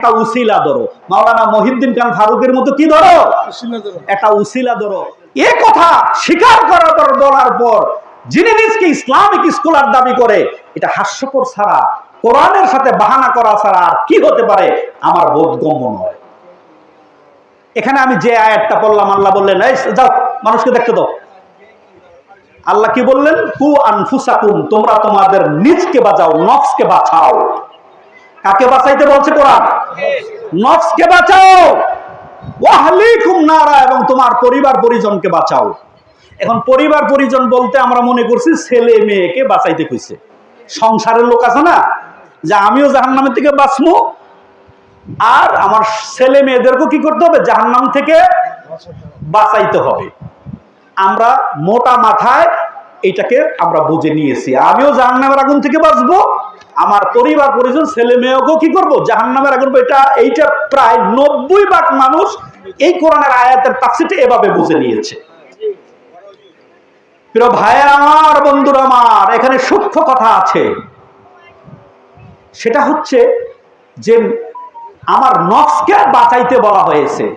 একটা উসিলা ধরো। মাওলানা মহিউদ্দিন খান ফারুকের মতো কি ধরো? একটা উসিলা ধরো। এ কথা স্বীকার করার পর বলার পর যিনি নিজকে ইসলামিক স্কলার দাবি করে এটা হাস্যকর ছাড়া কোরআনের সাথে বাহানা করা ছাড়া আর কি হতে পারে? আমার বোধগম্য নয়। এখানে আমি যে আয়াতটা পড়লাম আল্লাহ বললেন এই যাও মানুষকে দেখতে দাও। আল্লাহ কি বললেন? কু আনফুসাকুম তোমরা তোমাদের নিজকে বাঁচাও নফসকে বাঁচাও। কাকে বাঁচাইতে বলছে কোরআন নফসকে বাঁচাও। ওয়াহলিকুম নারা এবং তোমার পরিবার পরিজনকে বাঁচাও। এখন পরিবার পরিজন বলতে আমরা মনে করছি ছেলে মেয়েকে বাঁচাইতে কইছে। সংসারের লোক আছে না, যে আমিও জাহান্নামের থেকে বাঁচবো আর আমার ছেলে মেয়েদেরকেও কি করতে হবে? জাহান্নাম থেকে বাঁচাইতে হবে। আমরা মোটা মাথায় এটাকে আমরা বুঝে নিয়েছি। আমিও জাহান্নামের আগুন থেকে বাঁচবো। আমার পরিবার, পরিজন, ছেলে মেয়েকেও কি করব? জাহান্নামের আগুন এটা, এইটা প্রায় নব্বই ভাগ মানুষ এই কোরআনের আয়াতের তাফসিরটা এভাবে বুঝে নিয়েছে। আমার, বন্ধুরা আমার, এখানে সূক্ষ্ম কথা আছে। সেটা হচ্ছে যে আমার নফসকে বাঁচাইতে বলা হয়েছে।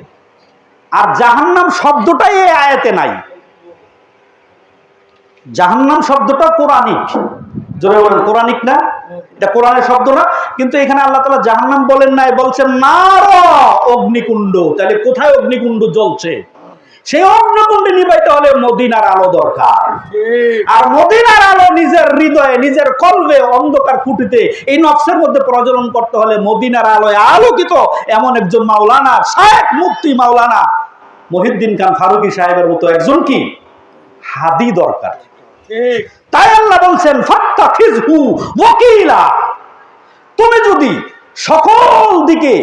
আর জাহান্নাম শব্দটাই এই আয়াতে নাই। জাহান্নাম শব্দটা কোরআনিক। জোরে বলেন কোরআনিক না? এটা কোরআনের শব্দ না কিন্তু এখানে আল্লাহ তালা জাহান্নাম বলেন নাই বলছেন না অগ্নিকুণ্ড। তাহলে কোথায় অগ্নিকুণ্ড জ্বলছে? সেই অগ্নিকুণ্ডে নিবাইতে হলে মদিনার আলো দরকার। আর মদিনার আলো নিজের হৃদয়ে নিজের কলবে অন্ধকার কুটিতে এই নকশের মধ্যে প্রজ্বলন করতে হলে মদিনার আলোয় আলোকিত এমন একজন মাওলানা শায়েক মুক্তি মাওলানা মহিউদ্দিন খান ফারুকি সাহেবের মতো একজন কি? হাদি দরকার। তাই আল্লাহ বলছেন, ফাত্তা ফিজহু ওয়াকিলা। তুমি যদি সকল দিকে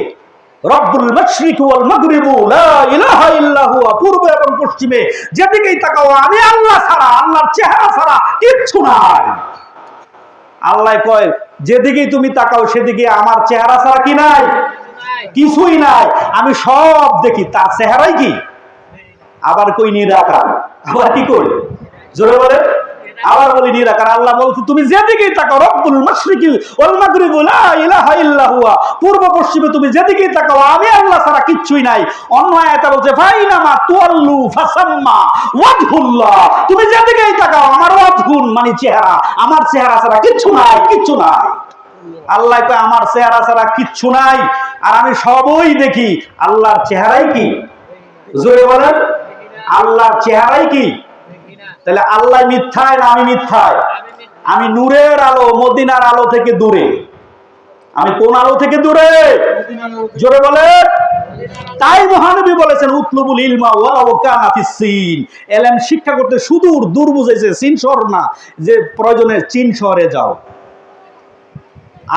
রব্বুল মাশরিক ওয়াল মাগরিবু, লা ইলাহা ইল্লা হুয়া, পূর্ব এবং পশ্চিমে যেদিকেই তাকাও, আমি আল্লাহ ছাড়া, আল্লাহর চেহারা ছাড়া কিচ্ছু নাই। আল্লাহ কয়, যেদিকেই তুমি তাকাও, সেদিকে আমার চেহারা ছাড়া কি নাই? কিছুই নাই। আমি সব দেখি, তার চেহারাই কি? আবার কই নিরাকার আবার কি কই জোরে বলে আবার বলি নিরাকার আল্লাহ বলছে, তুমি যেদিকেই তাকাও, রব্বুল মাশরিকি ওয়াল মাগরিবু, লা ইলাহা ইল্লা হুয়া। পূর্ব পশ্চিমে তুমি যেদিকেই তাকাও, আমি আল্লাহ ছাড়া কিচ্ছুই নাই। অন্য আয়াতে বলছে, ফাইনামা তুয়াল্লু ফাসাম্মা ওয়াজহুল্লাহ। তুমি যেদিকেই তাকাও, আমার ওয়াজহুন মানে চেহারা, আমার চেহারা ছাড়া কিচ্ছু নাই কিচ্ছু নাই। আল্লাহ কয়, আমার চেহারা ছাড়া কিচ্ছু নাই। আর আমি সবই দেখি, আল্লাহর চেহারাই কি? জোরে বলেন, আল্লাহর চেহারাই কি? তাহলে আল্লাহ মিথ্যায় না আমি মিথ্যায়? আমি নূরের আলো, মদিনার আলো থেকে দূরে। আমি কোন আলো থেকে দূরে? জোরে বলে তাই মহানবী বলেছেন, উতলুবুল ইলমা ওয়ালাউ কানা ফিস সিন। এলএম শিক্ষা করতে সুদূর, দূর বুঝাইছে চীন শহর না, যে প্রয়োজনে চীন শহরে যাও।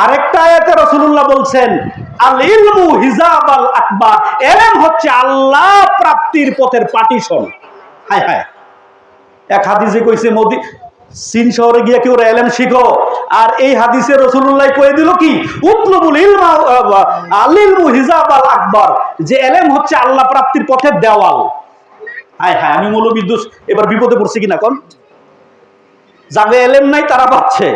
আরেকটা আয়াতে রাসূলুল্লাহ বলছেন, আল ইলমু হিজাব আল আকবার এলএম হচ্ছে আল্লাহ প্রাপ্তির পথের পাটিশন হায় হায়। এক হাদিসে কইছে, মোদি চীন শহরে গিয়ে কেউ এলেম শিখো। আর এই হাদিসে রসুল্লাহ কয়ে দিল কি? উতলবুল ইলমা আল ইলমু হিজাব আল আকবর যে এলেম হচ্ছে আল্লাহ প্রাপ্তির পথের দেওয়াল। হায় হায়, আমি মৌলবী দোষ এবার বিপদে পড়ছি কিনা কোন? যাবে এলেম নাই তারা পাচ্ছে।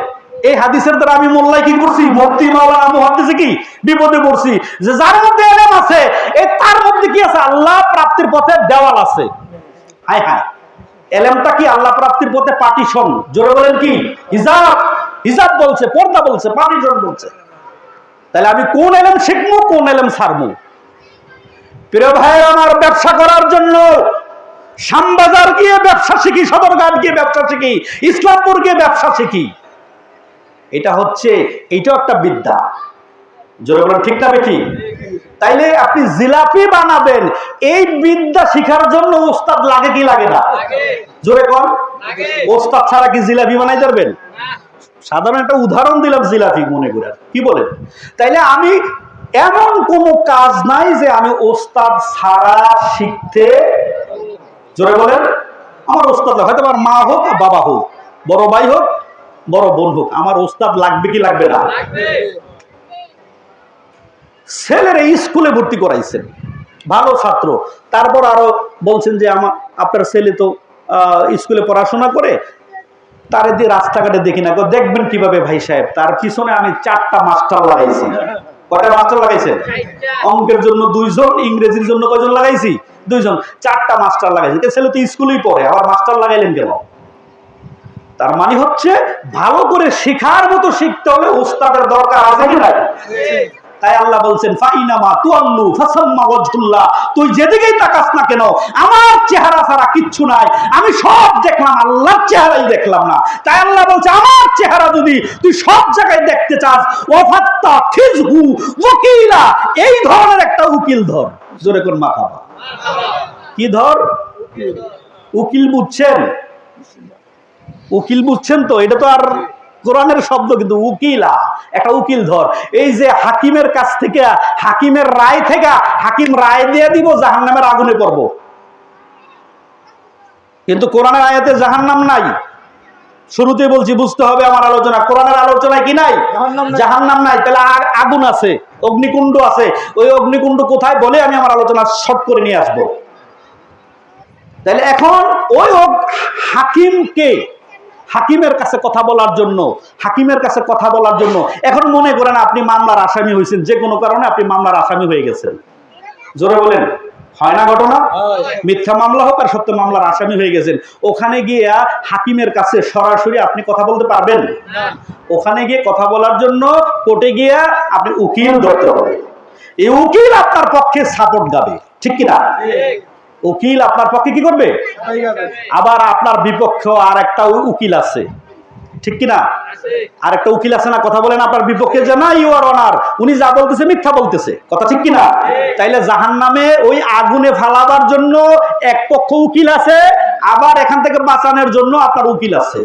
এই হাদিসের দ্বারা আমি মোল্লাই কি করছি? ভক্তি মাওলানা, মুহাদ্দিসে কি বিপদে পড়ছি? যে যার মধ্যে এলেম আছে, এ তার মধ্যে কি আছে? আল্লাহ প্রাপ্তির পথে দেওয়াল আছে। হায় হায়। এলেমটা কি আল্লাহ প্রাপ্তির পথে পার্টিশন? জোরে বলেন কি? হিজাব হিজাব বলছে, পর্দা বলছে পার্টিশন বলছে। তাহলে আমি কোন এলেম শিখব, কোন এলেম ছাড়বো? প্রিয় ভাইয়ের, আমার ব্যবসা করার জন্য শ্যামবাজার গিয়ে ব্যবসা শিখি, সদরঘাট গিয়ে ব্যবসা শিখি, ইসলামপুর গিয়ে ব্যবসা শিখি। এটা হচ্ছে এইটাও একটা বিদ্যা। জোরে বলেন, ঠিক না বেঠি তাইলে আপনি জিলাপি বানাবেন। এই বিদ্যা শিখার জন্য ওস্তাদ লাগে কি লাগে না? জোরে কর ওস্তাদ ছাড়া কি জিলাপি বানাই যাবেন সাধারণ একটা উদাহরণ দিলাম জিলাপি মনে করে কি বলেন? তাইলে আমি এমন কোনো কাজ নাই যে আমি ওস্তাদ ছাড়া শিখতে জোরে বলেন। আমার ওস্তাদ। হয়তো আমার মা হোক বাবা হোক বড় ভাই হোক বড় বোন হোক আমার ওস্তাদ লাগবে কি লাগবে না? ছেলেরা স্কুলে ভর্তি করাইছেন। ভালো ছাত্র। তারপর আরও বলছেন যে আমার আপনার ছেলে তো স্কুলে পড়াশোনা করে, তারে দিয়ে রাস্তাঘাটে দেখি না। দেখবেন কীভাবে ভাই সাহেব, তার পিছনে আমি চারটা মাস্টার লাগাইছি। কটা মাস্টার লাগাইছেন? অঙ্কের জন্য দুইজন, ইংরেজির জন্য কয়জন লাগাইছি? দুইজন। চারটা মাস্টার লাগাইছি। ছেলে তো স্কুলেই পড়ে, আবার মাস্টার লাগাইলেন কেন? তার মানে হচ্ছে, ভালো করে শেখার মতো শিখতে হলে উস্তাদের দরকার আছে কি নাই? তাই আল্লাহ বলছেন, ফাইনামা তুয়াল্লু ফাসাম্মা ওয়াজহুল্লাহ। তুই যেদিকেই তাকাস না কেন, আমার চেহারা ছাড়া কিচ্ছু নাই। আমি সব দেখলাম, আল্লাহর চেহারাই দেখলাম না। তাই আল্লাহ বলছে, আমার চেহারা যদি তুই সব জায়গায় দেখতে চাস, ওয়াফাত্তা খিজহু ওয়াকিলা। এই ধরনের একটা উকিল ধর। জোরে কোন মাখাবা কি ধর? উকিল বুঝছেন? উকিল বুঝছেন তো? এটা তো আর কোরআনের শব্দ কিন্তু উকিলা একটা উকিল ধর। এই যে হাকিমের কাছ থেকে হাকিমের রায় থেকে হাকিম রায় দিয়ে দিব জাহান্নামের আগুনে পড়ব। কিন্তু কোরআনের আয়াতে জাহান্নাম নাই। শুরুতে বলছি বুঝতে হবে আমার আলোচনা। কোরআনের আলোচনায় কি নাই? জাহান নাম নাই। তাহলে আগুন আছে অগ্নিকুণ্ড আছে। ওই অগ্নিকুণ্ড কোথায় বলে আমি আমার আলোচনা শর্ট করে নিয়ে আসব। তাহলে এখন ওই হাকিমকে হাকিমের কাছে কথা বলার জন্য হাকিমের কাছে কথা বলার জন্য। এখন মনে করেন আপনি মামলার আসামি হয়েছেন যে কোনো কারণে আপনি মামলার আসামি হয়ে গেছেন। জোরে বলেন হয় না ঘটনা? মিথ্যা মামলা হোক আর সত্য মামলার আসামি হয়ে গেছেন। ওখানে গিয়ে হাকিমের কাছে সরাসরি আপনি কথা বলতে পারবেন? ওখানে গিয়ে কথা বলার জন্য কোর্টে গিয়ে আপনি উকিল ধরতে হবে। এই উকিল আপনার পক্ষে সাপোর্ট গাবে ঠিক কিনা? উকিল আপনার পক্ষে কি করবে? আবার আপনার বিপক্ষ আর একটা উকিল আছে। ঠিক কিনা? আর একটা উকিল আছে না, কথা বলেন আপনার বিপক্ষে যে, না ইউ আর অনার উনি যা বলতেছে, মিথ্যা বলতেছে। কথা ঠিক কিনা? তাইলে জাহান নামে ওই আগুনে ফালাবার জন্য এক পক্ষ উকিল আছে, আবার এখান থেকে বাঁচানোর জন্য আপনার উকিল আছে।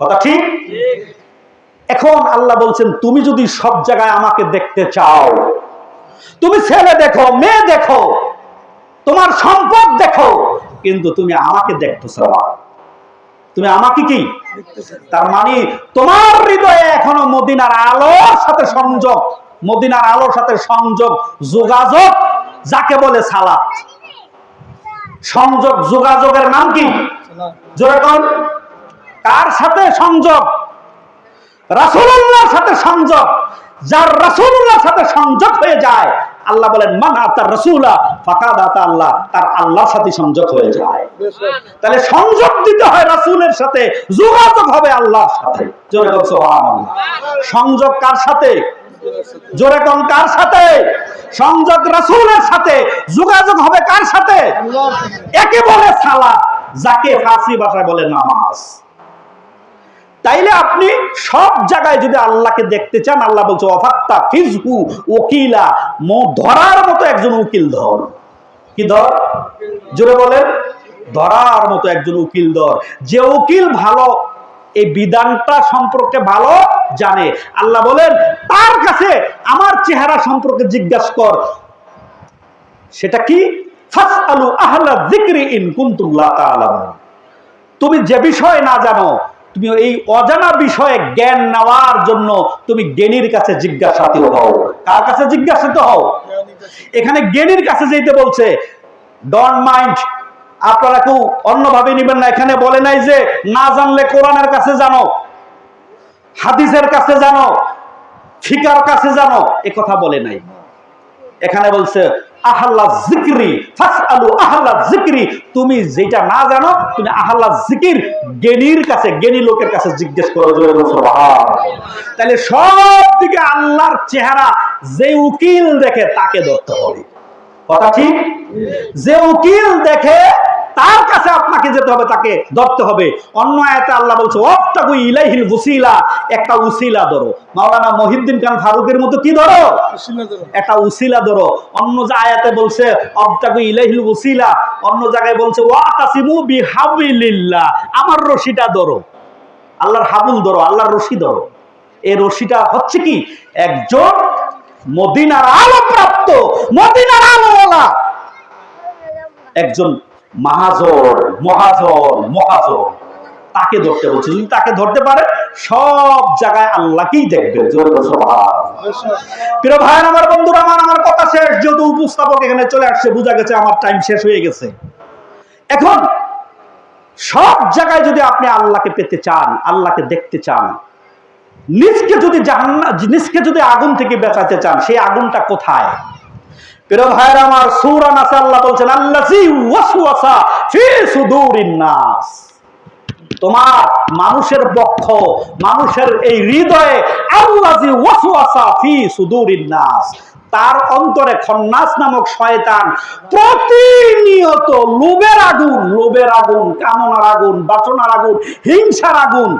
কথা ঠিক? এখন আল্লাহ বলছেন, তুমি যদি সব জায়গায় আমাকে দেখতে চাও, তুমি ছেলে দেখো, মেয়ে দেখো তোমার সম্পদ দেখো, কিন্তু তুমি আমাকে দেখতেছো তুমি আমাকে কি? তার মানে তোমার হৃদয়ে এখনও মদিনার আলোর সাথে সংযোগ, মদিনার আলোর সাথে সংযোগ, যোগাযোগ, যাকে বলে সালাত। সংযোগ, যোগাযোগের নাম কি? কার সাথে সংযোগ? রাসূলুল্লাহর সাথে সংযোগ। যার রাসূলুল্লাহর সাথে সংযোগ হয়ে যায় আল্লাহ বলেন, মান আতা রাসূলা ফাকাদ আতা আল্লাহ। তার আল্লাহর সাথে সংযোগ হয়ে যায়। তাহলে সংযোগ দিতে হয় রাসূলের সাথে, যোগাযোগ হবে আল্লাহর সাথে। জোরে সংযোগ কার সাথে? জোরে কোন, কার সাথে? সংযোগ রাসূলের সাথে, যোগাযোগ হবে কার সাথে? একে বলে সালাত, যাকে ফার্সি ভাষায় বলে নামাজ। তাইলে আপনি সব জায়গায় যদি আল্লাহকে দেখতে চান, আল্লাহ বলছে অফাত্তা ফিজহু ওকিলা ধরার মতো একজন উকিল ধর। কি ধর? জোরে বলেন। ধরার মতো একজন উকিল ধর। যে উকিল ভালো, এই বিধানটা সম্পর্কে ভালো জানে। আল্লাহ বলেন, তার কাছে আমার চেহারা সম্পর্কে জিজ্ঞাসা কর। সেটা কি? ফাসআলু আহলা ইন কুনতুম তুমি যে বিষয় না জানো তুমি এই অজানা বিষয়ে জ্ঞান নেওয়ার জন্য তুমি জ্ঞানীর কাছে জিজ্ঞাসাতে হও। কার কাছে জিজ্ঞাসাতে হও? এখানে জ্ঞানীর কাছে যেতে বলছে ডন মাইন্ড আপনারা কেউ অন্যভাবে নেবেন না। এখানে বলে নাই যে, না জানলে কোরআনের কাছে জানো, হাদিসের কাছে জানো, ফিকার কাছে জানো। এ কথা বলে নাই। এখানে বলছে আহাল্লা জিক্রি ফাসআলু আহাল্লা জিক্রি তুমি যেটা না জানো, তুমি আহাল্লা জিকির জ্ঞানীর কাছে, জ্ঞানী লোকের কাছে জিজ্ঞেস করো তাহলে সব দিকে আল্লাহর চেহারা যে উকিল দেখে, তাকে ধরতে হবে। কথা ঠিক? যে উকিল দেখে তার কাছে আপনাকে যেতে হবে তাকে ধরতে হবে। অন্য আয়াতে আল্লাহ বলছে ওয়াফতাকু ইলাইহিল ওসিলা একটা উসিলা ধরো। মাওলানা মহিউদ্দিন খান ফারুকের মতো কি ধরো? একটা উসিলা ধরো। অন্য যে আয়াতে বলছে অবতাকু ইলাইহিল উসিলা অন্য জায়গায় বলছে ওয়াতাসিমু বিহাবিলিল্লাহ আমার রশিটা ধরো। আল্লাহর হাবুল ধরো আল্লাহর রশি ধরো। এই রশিটা হচ্ছে কি? একজন মদিনার আলো প্রাপ্ত মদিনার আলোওয়ালা একজন মাহাজন মহাজন মহাজন তাকে ধরতে বলছে। যদি তাকে ধরতে পারে, সব জায়গায় আল্লাহকেই দেখবে। প্রিয় ভাই আমার বন্ধুরা, আমার আমার কথা শেষ। যেহেতু উপস্থাপক এখানে চলে আসছে, বোঝা গেছে আমার টাইম শেষ হয়ে গেছে। এখন, সব জায়গায় যদি আপনি আল্লাহকে পেতে চান, আল্লাহকে দেখতে চান, নিজকে যদি জাহান্না নিজকে যদি আগুন থেকে বেঁচাতে চান, সেই আগুনটা কোথায়? প্রিয় ভাইরা আমার সূরা নাসে আল্লাহ বলছেন আল্লাযী ওয়াসওয়াসা ফি সুদুরিন নাস। তোমার মানুষের বক্ষ মানুষের এই হৃদয়ে আল্লাযী ওয়াসওয়াসা ফি সুদুরিন নাস। তার অন্তরে খন্নাস নামক শয়তান প্রতিনিয়ত লোভের আগুন লোভের আগুন কামনার আগুন বাসনার আগুন হিংসার আগুন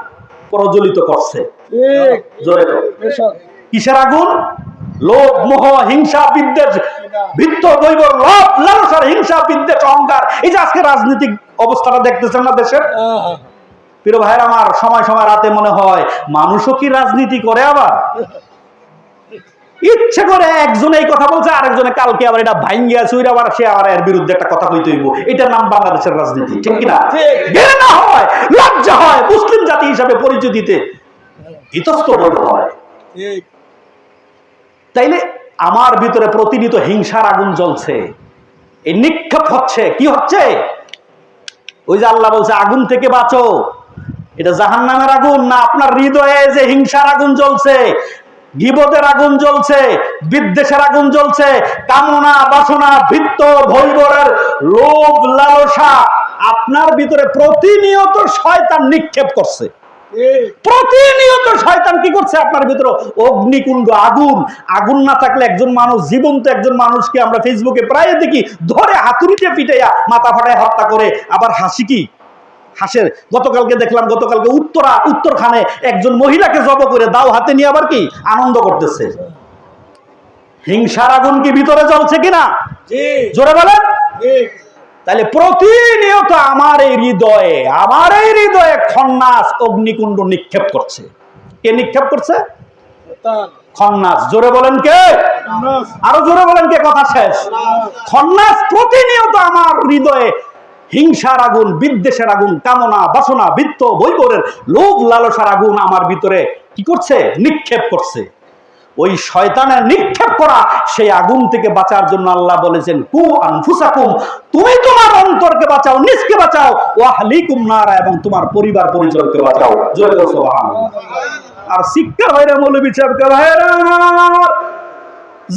প্রজ্বলিত করছে। জোরে কিসের আগুন? লোভ মোহ হিংসা বিদ্বেষ ভিত্ত দৈব লোভ লালসার হিংসা বিদ্বেষ অহংকার এই যে আজকে রাজনৈতিক অবস্থাটা দেখতেছেন না দেশের? প্রিয় ভাইয়ের আমার সময় সময় রাতে মনে হয় মানুষও কি রাজনীতি করে আবার? ইচ্ছে করে একজনে এই কথা বলছে আরেকজনে কালকে আবার এটা ভাঙ্গি আছে ওইটা আবার সে আবার এর বিরুদ্ধে একটা কথা কইতে হইব। এটার নাম বাংলাদেশের রাজনীতি ঠিক কিনা। ঘৃণা হয় লজ্জা হয় মুসলিম জাতি হিসাবে পরিচয় দিতে ইতস্ত হয়। তাইলে আমার ভিতরে প্রতিনিয়ত হিংসার আগুন জ্বলছে। এই নিক্ষেপ হচ্ছে, কি হচ্ছে? ওই যে আল্লাহ বলছে, আগুন থেকে বাঁচো। এটা জাহান নামের আগুন না আপনার হৃদয়ে যে হিংসার আগুন জ্বলছে, গিবদের আগুন জ্বলছে, বিদ্বেষের আগুন জ্বলছে, কামনা, বাসনা ভিত্ত ভৈবরের লোভ, লালসা আপনার ভিতরে প্রতিনিয়ত শয়তান নিক্ষেপ করছে। প্রতিনিয়ত শয়তান কি করছে আপনার ভিতরে? অগ্নিকুণ্ড আগুন। আগুন না থাকলে একজন মানুষ জীবন্ত একজন মানুষকে আমরা ফেসবুকে প্রায় দেখি ধরে হাতুড়িতে পিটাইয়া মাথা ফাটায় হত্যা করে। আবার হাসি কি? হাসের। গতকালকে দেখলাম গতকালকে উত্তরা উত্তরখানে একজন মহিলাকে জব করে দাও হাতে নিয়ে আবার কি? আনন্দ করতেছে। হিংসার আগুন কি ভিতরে জ্বলছে কিনা? জোরে বলেন। তাহলে প্রতিনিয়ত আমার এই হৃদয়ে আমার এই হৃদয়ে খন্নাস অগ্নিকুণ্ড নিক্ষেপ করছে। কে নিক্ষেপ করছে? খন্নাস। জোরে বলেন কে? আরও জোরে বলেন কে? কথা শেষ। খন্নাস প্রতিনিয়ত আমার হৃদয়ে হিংসার আগুন বিদ্বেষের আগুন কামনা বাসনা বৃত্ত বৈবরের লোভ লালসার আগুন আমার ভিতরে কি করছে? নিক্ষেপ করছে। ওই শয়তানের নিক্ষেপ করা, সেই আগুন থেকে বাঁচার জন্য আল্লাহ বলেছেন, কু আনফুসাকুম, তুমি তোমার অন্তরকে বাঁচাও, নিজকে বাঁচাও ওয়াহলিকুম নারা, এবং তোমার পরিবার পরিজনকে বাঁচাও। সুবহানাল্লাহ। আর শিক্ষা ভাইরা মৌলবী সাহেবকে, ভাইরা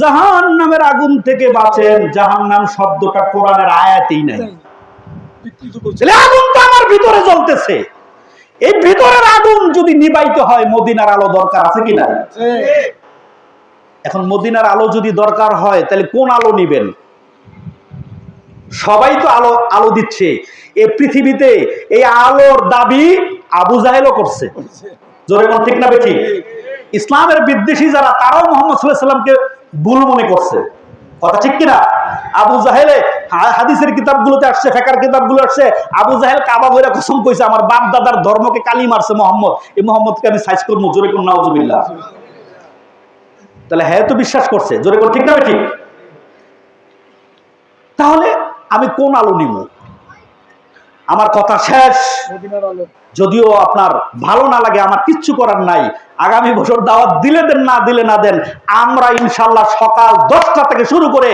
জাহান নামের আগুন থেকে বাঁচেন। জাহান নাম শব্দটা কোরআনের আয়াতেই নাই। আগুন তো আমার ভিতরে জ্বলতেছে। এই ভিতরের আগুন যদি নিবাইতে হয়, মদিনার আলো দরকার আছে কি না ঠিক এখন মদিনার আলো যদি দরকার হয়, তাহলে কোন আলো নিবেন? সবাই তো আলো আলো দিচ্ছে। এই পৃথিবীতে এই আলোর দাবি আবু জাহেলও করছে। জোরে কোন ঠিক না বেঠি ইসলামের বিদ্বেষী যারা, তারাও মোহাম্মদ সাল্লাহ সাল্লামকে ভুল মনে করছে। কথা ঠিক কিনা? আবু জাহেলে হাদিসের কিতাবগুলোতে আসছে, ফেকার কিতাবগুলো আসছে। আবু জাহেল কাবা বইরা কসম কইছে, আমার বাপ দাদার ধর্মকে কালি মারছে মোহাম্মদ। এই মোহাম্মদকে আমি সাইজ করব, জোরে কোন নাউজুবিল্লাহ। তাহলে হ্যাঁ তো বিশ্বাস করছে। জোরে করে ঠিক না ঠিক? তাহলে আমি কোন আলো নিব? আমার কথা শেষ। যদিও আপনার ভালো না লাগে, আমার কিচ্ছু করার নাই। আগামী বছর দাওয়াত দিলে দেন, না দিলে না দেন, আমরা ইনশাল্লাহ সকাল দশটা থেকে শুরু করে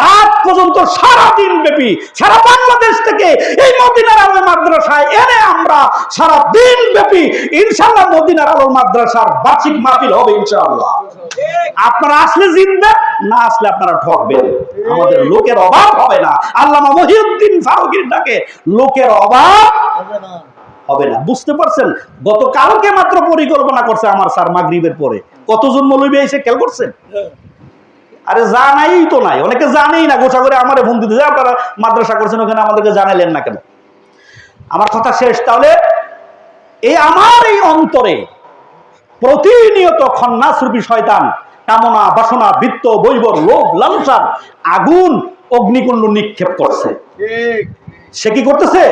রাত পর্যন্ত সারা দিন ব্যাপী, সারা বাংলাদেশ থেকে এই মদিনার আলো মাদ্রাসায় এনে আমরা সারা দিন ব্যাপী ইনশাল্লাহ মদিনার আলো মাদ্রাসার বার্ষিক মাহফিল হবে ইনশাআল্লাহ। আপনারা আসলে জিতবেন না আসলে আপনারা ঠকবেন। আমাদের লোকের অভাব হবে না। আল্লামা মহিউদ্দিন ফারুকির ডাকে, লোকের অভাব হবে না। হবে না। বুঝতে পারছেন? গতকালকে মাত্র পরিকল্পনা করছে আমার স্যার মাগরিবের পরে। কতজন মৌলবী এসে খেয়াল করছেন? আরে জানাই তো নাই। অনেকে জানেই না গোছা করে আমার ফোন দিতে। আপনারা মাদ্রাসা করছেন ওখানে আমাদেরকে জানাইলেন না কেন? আমার কথা শেষ। তাহলে এই আমার এই অন্তরে প্রতিনিয়ত খন্নাসরূপী শয়তান কামনা বাসনা বৃত্ত বৈবর লোভ লালসার আগুন অগ্নিকুণ্ড নিক্ষেপ করছে। সে কি করতেছে?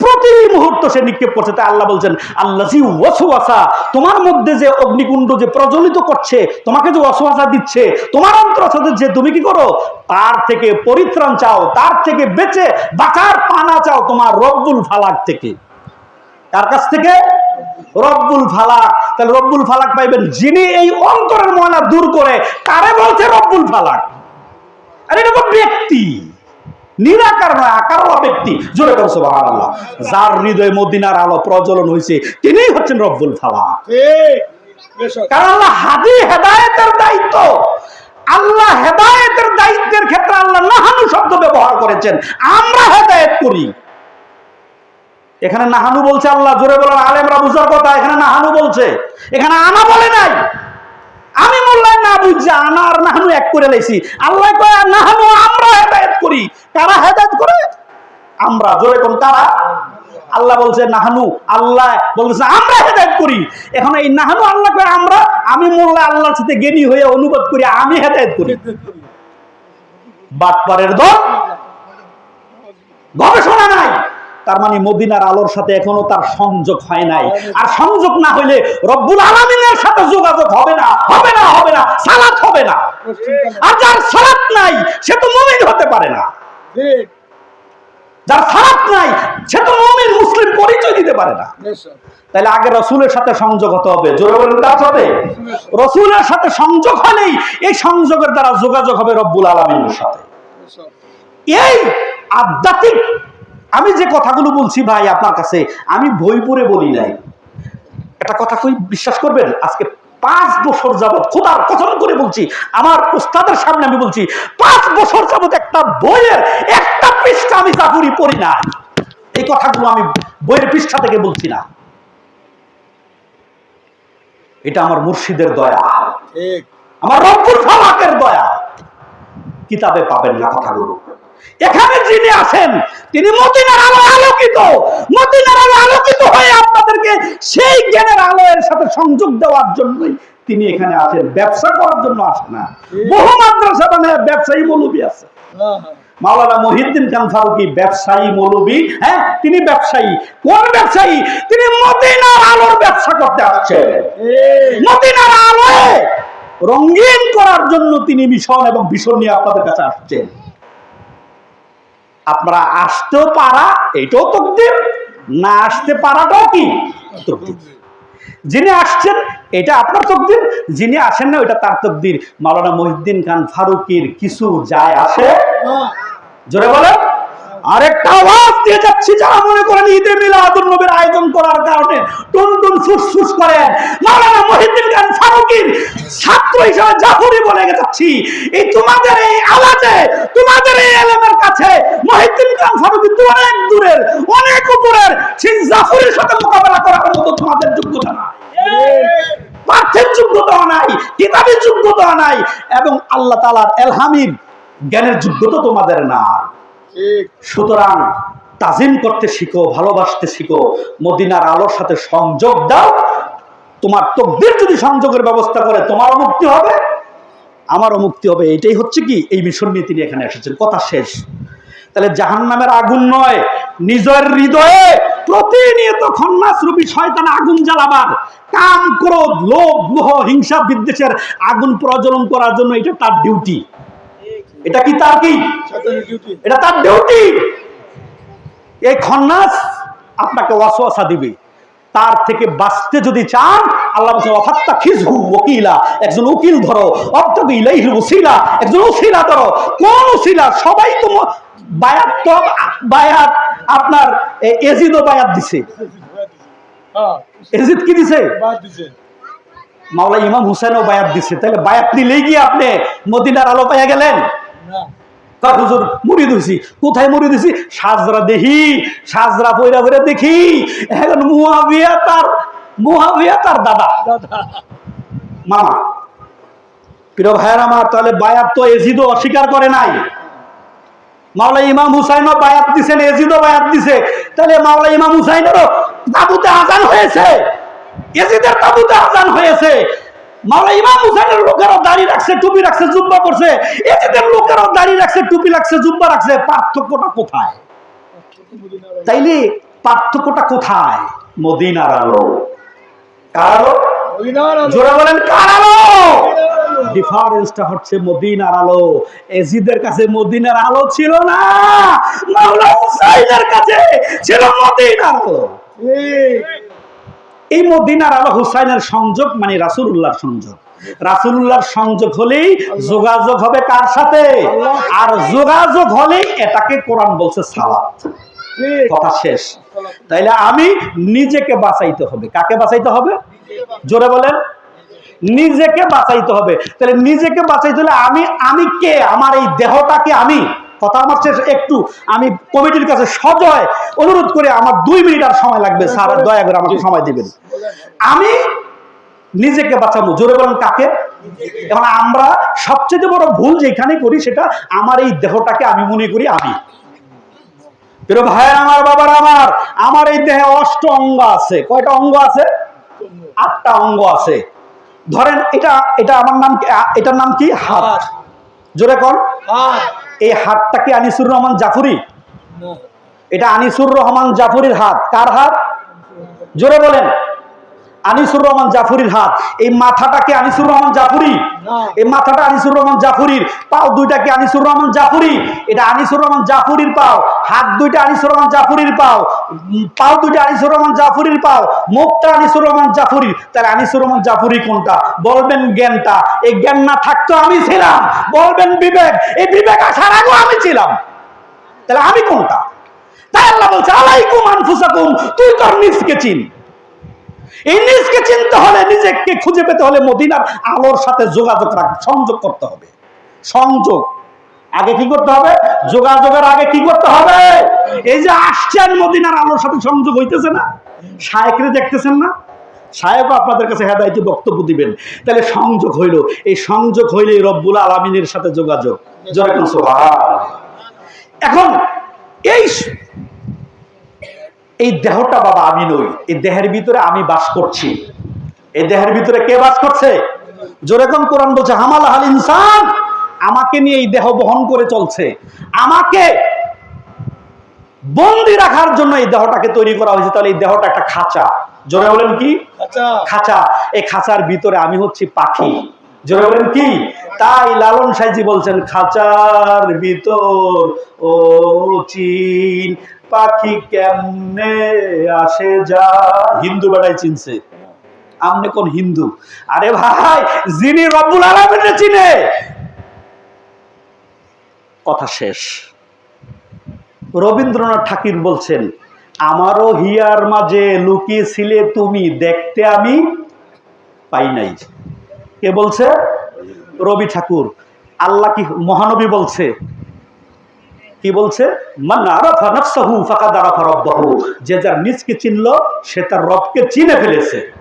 প্রতি মুহূর্ত সে নিক্ষেপ করছে। তাই আল্লাহ বলছেন আল্লাহ ওয়াসওয়াসা, তোমার মধ্যে যে অগ্নিকুণ্ড যে প্রজ্বলিত করছে, তোমাকে যে ওয়াসওয়াসা দিচ্ছে, তোমার অন্তর সাথে যে তুমি কি করো? তার থেকে পরিত্রাণ চাও, তার থেকে বেঁচে বাঁচার পানা চাও তোমার রব্বুল ফালাক থেকে। কার কাছ থেকে? রব্বুল ফালাক। তাহলে রব্বুল ফালাক পাইবেন যিনি এই অন্তরের ময়লা দূর করে তারে বলছে রব্বুল ফালাক? আর এটা তো ব্যক্তি। নিরাকার নয় আকারওয়ালা ব্যক্তি। জোরে করছে আল্লাহ যার হৃদয়ে মদিনার আলো প্রজ্বলন হয়েছে তিনিই হচ্ছেন রব্বুল ফালা কারণ আল্লাহ হাদি হেদায়েতের দায়িত্ব। আল্লাহ হেদায়েতের দায়িত্বের ক্ষেত্রে আল্লাহ নাহানু শব্দ ব্যবহার করেছেন। আমরা হেদায়েত করি। এখানে নাহানু বলছে আল্লাহ জোরে বলেন আলেমরা বুঝার কথা এখানে নাহানু বলছে। এখানে আনা বলে নাই। আমি মূল্যায়ন না বুঝছি আনা আর নাহানু এক করে লাইছি। আল্লাহ কয়, নাহানু, আমরা হেদায়েত করি। কারা হেদায়েত করে? আমরা। জোরে কোন কারা? আল্লাহ বলছে, নাহানু, আল্লাহ বলছে আমরা হেদায়েত করি। এখন এই নাহানু, আল্লাহ কয়, আমরা, আমি মোল্লা আল্লাহর সাথে জ্ঞানী হয়ে অনুবাদ করি, আমি হেদায়েত করি। বাটপারের দল? গবেষণা নাই। তার মানে মদিনার আলোর সাথে এখনও তার সংযোগ হয় নাই। আর সংযোগ না হইলে রব্বুল আলমিনের সাথে যোগাযোগ হবে না হবে না হবে না সালাত হবে না। আর যার সালাত নাই সে তো মুমিন হতে পারে না। যার সালাত নাই সে তো মুমিন মুসলিম পরিচয় দিতে পারে না। তাহলে আগে রসুলের সাথে সংযোগ হতে হবে জোরে বলেন তার সাথে রসুলের সাথে সংযোগ হলেই এই সংযোগের দ্বারা যোগাযোগ হবে রব্বুল আলমিনের সাথে। এই আধ্যাত্মিক আমি যে কথাগুলো বলছি ভাই আপনার কাছে আমি বই পড়ে বলি নাই। একটা কথা কই বিশ্বাস করবেন? আজকে পাঁচ বছর যাবত খোদার কথন করে বলছি আমার উস্তাদের সামনে আমি বলছি পাঁচ বছর যাবত একটা বইয়ের একটা পৃষ্ঠা আমি জাফুরি পড়ি না এই কথাগুলো আমি বইয়ের পৃষ্ঠা থেকে বলছি না। এটা আমার মুর্শিদের দয়া। আমার রব্বুল ফালাকের দয়া। কিতাবে পাবেন না কথাগুলো। এখানে যিনি আছেন, তিনি মদিনার আলো আলোকিত। মদিনার আলো আলোকিত হয়ে আপনাদেরকে সেই জ্ঞানের আলোয়ের সাথে সংযোগ দেওয়ার জন্যই তিনি এখানে আছেন। ব্যবসা করার জন্য আসেন না। বহু মাদ্রাসা মানে ব্যবসায়ী মৌলবী আছে। মাওলানা মহিউদ্দিন খান ফারুকি, ব্যবসায়ী মৌলবী হ্যাঁ তিনি ব্যবসায়ী। কোন ব্যবসায়ী? তিনি মদিনার আলোর ব্যবসা করতে আসছেন। ঠিক মদিনার আলোয় রঙিন করার জন্য তিনি মিশন এবং ভীষণ নিয়ে আপনাদের কাছে আসছেন। আপনারা আসতেও পারা এটাও তকদির না আসতে পারাটাও কি? তকদির। যিনি আসছেন এটা আপনার তকদির যিনি আসেন না ওইটা তার তকদির। মাওলানা মহিউদ্দিন খান ফারুকির কিছু যায় আসে? হ্যাঁ। জোরে বলে আরেকটা আওয়াজ দিয়ে যাচ্ছি যারা মনে করেন ঈদে মিলাদুন নবীর আয়োজন করার কারণে টুনটুন ফুসফুস মাওলানা মহিউদ্দিন খান ফারুকির ছাত্র হিসেবে জাফরি বলে যাচ্ছি। এই তোমাদের এই আওয়াজে, তোমাদের এই কাছে মহিউদ্দিন খান তো অনেক দূরের, অনেক উপরের। সেই জাফরির সাথে মোকাবেলা করার মতো তোমাদের যোগ্যতা নাই। পার্থের যোগ্যতা নাই, কিতাবের যোগ্যতা নাই, এবং আল্লাহ তালার এলহামির জ্ঞানের যোগ্যতা তোমাদের নাই। সুতরাং তাজিম করতে শিখো, ভালোবাসতে শিখো, মদিনার আলোর সাথে সংযোগ দাও। তোমার তকদির যদি সংযোগের ব্যবস্থা করে, তোমারও মুক্তি হবে। আমারও মুক্তি হবে। এটাই হচ্ছে কি? এই মিশন নিয়ে তিনি এখানে এসেছেন। কথা শেষ। তাহলে জাহান নামের আগুন নয়, নিজের হৃদয়ে প্রতিনিয়ত খন্নাস রূপী শয়তান আগুন জ্বালাবার। কাম ক্রোধ লোভ, মোহ, হিংসা, বিদ্বেষের আগুন প্রজ্বলন করার জন্য এটা তার ডিউটি এটা কি তার কি? এটা তার ডিউটি এই খন্নাস আপনাকে ওয়াসওয়াসা দিবে। তার থেকে বাঁচতে যদি চান আল্লাহ বলছে খিজহু ওকিলা একজন উকিল ধরো অবতকে ইলাইহিল উসিলা একজন উসিলা ধরো কোন উসিলা? সবাই তো বায়াত তো বায়াত আপনার এ- এজিদও বায়াত দিছে। হ্যাঁ। এজিদ কি দিছে? বাদ দিছে। মাওলা ইমাম হুসেনও বায়াত দিছে। তাহলে বায়াত নিলেই গিয়ে আপনি মদিনার আলো পাইয়া গেলেন? তার হুজুর, মুড়ি দিছি কোথায় মুড়ি দিছি সাজরা দেখি, সাজরা পয়রা পয়রা দেখি। এখন মুহাবিয়া তার মুহাবিয়া তার দাদা। মামা, প্রিয় ভাইয়ের আমার, তাহলে বায়াত তো অস্বীকার করে নাই। মাওলা ইমাম হুসাইনও বায়াত দিছেন এজিদও বায়াত দিছে। তাহলে মাওলা ইমাম হুসাইনেরও তাবুতে আজান হয়েছে। এজিদের তাবুতে আজান হয়েছে। মাওলা ইমাম হুসাইনের লোকেরও দাড়ি রাখছে টুপি রাখছে জুব্বা করছে এজিদের লোকেরও দাড়ি রাখছে টুপি রাখছে জুব্বা রাখছে। পার্থক্যটা কোথায়? তাইলে পার্থক্যটা কোথায়? মদিনার আলো। কার আলো? মদিনার বলেন কার আলো? মদিনার আলো। ডিফারেন্সটা হচ্ছে মদিনার আলো। এজিদের কাছে মদিনার আলো ছিল না মাওলা হুসাইনের কাছে ছিল মদিনার আলো। ঠিক। এই মদিনার আলো হুসাইনের সংযোগ মানে রাসূলুল্লাহর সংযোগ। রাসূলুল্লাহর সংযোগ হলেই যোগাযোগ হবে কার সাথে? আর যোগাযোগ হলেই এটাকে কোরআন বলছে সালাত। কথা শেষ। তাইলে আমি নিজেকে বাঁচাইতে হবে। কাকে বাঁচাইতে হবে? জোরে বলেন। নিজেকে বাঁচাইতে হবে। তাহলে নিজেকে বাঁচাইতে হলে আমি আমি কে? আমার এই দেহটাকে আমি? কথা আমার শেষ। একটু আমি কমিটির কাছে সজয় অনুরোধ করে আমার দুই মিনিট আর সময় লাগবে। স্যার, দয়া করে আমাকে সময় দিবেন। আমি নিজেকে বাঁচাবো। জোরে বলেন কাকে? এখন আমরা সবচেয়ে বড় ভুল যেখানে করি সেটা আমার এই দেহটাকে আমি মনে করি আমি। প্রিয় ভাই আমার বাবার আমার আমার এই দেহে অষ্ট অঙ্গ আছে। কয়টা অঙ্গ আছে? আটটা অঙ্গ আছে। ধরেন এটা এটা আমার নাম এটার নাম কি? হাত। জোরে কর এই হাতটা কি আনিসুর রহমান জাফরি? এটা আনিসুর রহমান জাফরির হাত। কার হাত? জোরে বলেন। আনিসুর রহমান জাফরির হাত। এই মাথাটা কি আনিসুর রহমান জাফরি? এই মাথাটা আনিসুর রহমান জাফরির। পাও দুইটা কি আনিসুর রহমান জাফরি? এটা আনিসুর রহমান জাফরির পাও। হাত দুইটা আনিসুর রহমান জাফরির পাও। পাও দুইটা আনিসুর রহমান জাফরির পাও। মুখটা আনিসুর রহমান জাফরির। তাহলে আনিসুর রহমান জাফরি কোনটা? বলবেন জ্ঞানটা। এই জ্ঞান না থাকতো আমি ছিলাম। বলবেন বিবেক। এই বিবেক আসার আগেও আমি ছিলাম। তাহলে আমি কোনটা? তাই আল্লাহ বলছে আলাইকুম আনফুসাকুম। তুই তোর নিজকে চিন। এই চিনতে হলে, নিজেকে খুঁজে পেতে হলে মদিনার আলোর সাথে যোগাযোগ রাখ, সংযোগ করতে হবে। সংযোগ। আগে কি করতে হবে? যোগাযোগের আগে কি করতে হবে? এই যে আসছেন মদিনার আলোর সাথে সংযোগ হইতেছে না। শায়েকরে দেখতেছেন না? সাহেব আপনাদের কাছে হেদায়তি বক্তব্য দিবেন। তাহলে সংযোগ হইল। এই সংযোগ হইলে রব্বুল আলমিনের সাথে যোগাযোগ। এখন এই এই দেহটা বাবা আমি নই। এই দেহের ভিতরে আমি বাস করছি। এই দেহের ভিতরে কে বাস করছে? যেরকম কোরআন বলছে হামাল হাল ইনসান আমাকে নিয়ে এই দেহ বহন করে চলছে। আমাকে বন্দি রাখার জন্য এই দেহটাকে তৈরি করা হয়েছে। তাহলে এই দেহটা একটা খাঁচা। জোরে বলেন কি? খাঁচা। এই খাঁচার ভিতরে আমি হচ্ছি পাখি। জোরে বলেন কি? তাই লালন সাইজি বলছেন খাঁচার ভিতর ও চিন পাখি কেমনে আসে যা? হিন্দু বেড়াই চিনছে। আমনে কোন হিন্দু? আরে ভাই, যিনি রব্বুল আলমিনে চিনে। কথা শেষ। রবীন্দ্রনাথ ঠাকুর বলছেন, আমারও হিয়ার মাঝে লুকিয়েছিলে তুমি, দেখতে আমি পাই নাই। কে বলছে? রবি ঠাকুর। আল্লাহ কি মহানবী বলছে? কি বলছে? যে যার নিজকে চিনল, সে তার রবকে চিনে ফেলেছে।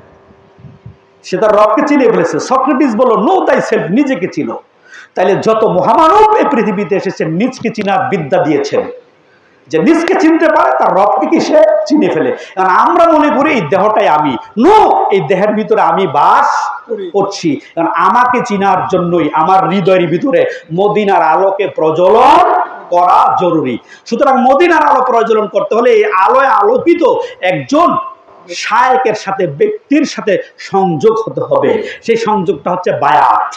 সে তার রবকে চিনে ফেলেছে। সক্রেটিস বলল, নো, তাই সেলফ নিজেকে চিনো। তাইলে যত মহামানব এই পৃথিবীতে এসেছে, নিজকে চিনার বিদ্যা দিয়েছেন। যে নিজকে চিনতে পারে, তার রবকে কি সে চিনে ফেলে? কারণ আমরা মনে করি, এই দেহটাই আমি। নো, এই দেহের ভিতরে আমি বাস করছি। কারণ আমাকে চিনার জন্যই, আমার হৃদয়ের ভিতরে মদিনার আলোকে প্রজ্বলন করা জরুরি। সুতরাং মদিনার আলো প্রজ্বলন করতে হলে এই আলোয় আলোকিত একজন শায়কের সাথে, ব্যক্তির সাথে সংযোগ হতে হবে। সেই সংযোগটা হচ্ছে বায়াত।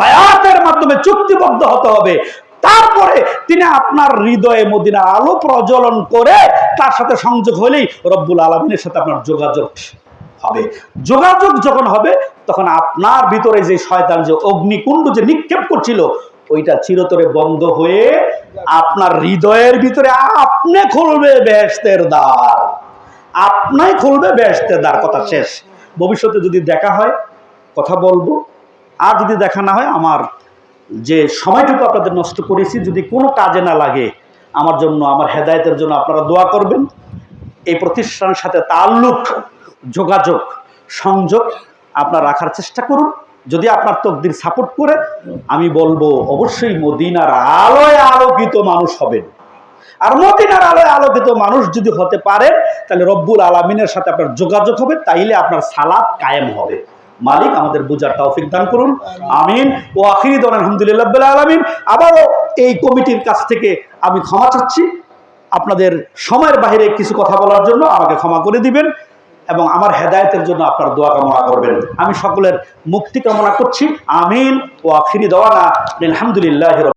বায়াতের মাধ্যমে চুক্তিবদ্ধ হতে হবে। তারপরে তিনি আপনার হৃদয়ে মদিনা আলো প্রজ্বলন করে তার সাথে সংযোগ হলেই রব্বুল আলমিনের সাথে আপনার যোগাযোগ হবে। যোগাযোগ যখন হবে, তখন আপনার ভিতরে যে শয়তান, যে অগ্নিকুণ্ড যে নিক্ষেপ করছিল ওইটা চিরতরে বন্ধ হয়ে আপনার হৃদয়ের ভিতরে আপনি খুলবে বেহেশতের দ্বার। আপনাই খুলবে বেহেশতের দ্বার। কথা শেষ। ভবিষ্যতে যদি দেখা হয়, কথা বলব। আর যদি দেখা না হয়, আমার যে সময়টুকু আপনাদের নষ্ট করেছি, যদি কোনো কাজে না লাগে, আমার জন্য, আমার হেদায়তের জন্য আপনারা দোয়া করবেন। এই প্রতিষ্ঠানের সাথে তাল্লুক, যোগাযোগ, সংযোগ আপনার রাখার চেষ্টা করুন। যদি আপনার তকদির সাপোর্ট করে, আমি বলব, অবশ্যই মদিনার আলোয় আলোকিত মানুষ হবেন। আর মদিনার আলোয় আলোকিত মানুষ যদি হতে পারেন, তাহলে রব্বুল আলমিনের সাথে আপনার যোগাযোগ হবে, তাইলে আপনার সালাদ কায়েম হবে। মালিক আমাদের বুঝার তৌফিক দান করুন। আমিন। ও আখিরি দন আলহামদুলিল্লাহ আলমিন। আবারও এই কমিটির কাছ থেকে আমি ক্ষমা চাচ্ছি। আপনাদের সময়ের বাইরে কিছু কথা বলার জন্য আমাকে ক্ষমা করে দিবেন। এবং আমার হেদায়তের জন্য আপনার দোয়া কামনা করবেন। আমি সকলের মুক্তি কামনা করছি। আমিন। ও আখিরি দোয়ানা আলহামদুলিল্লাহ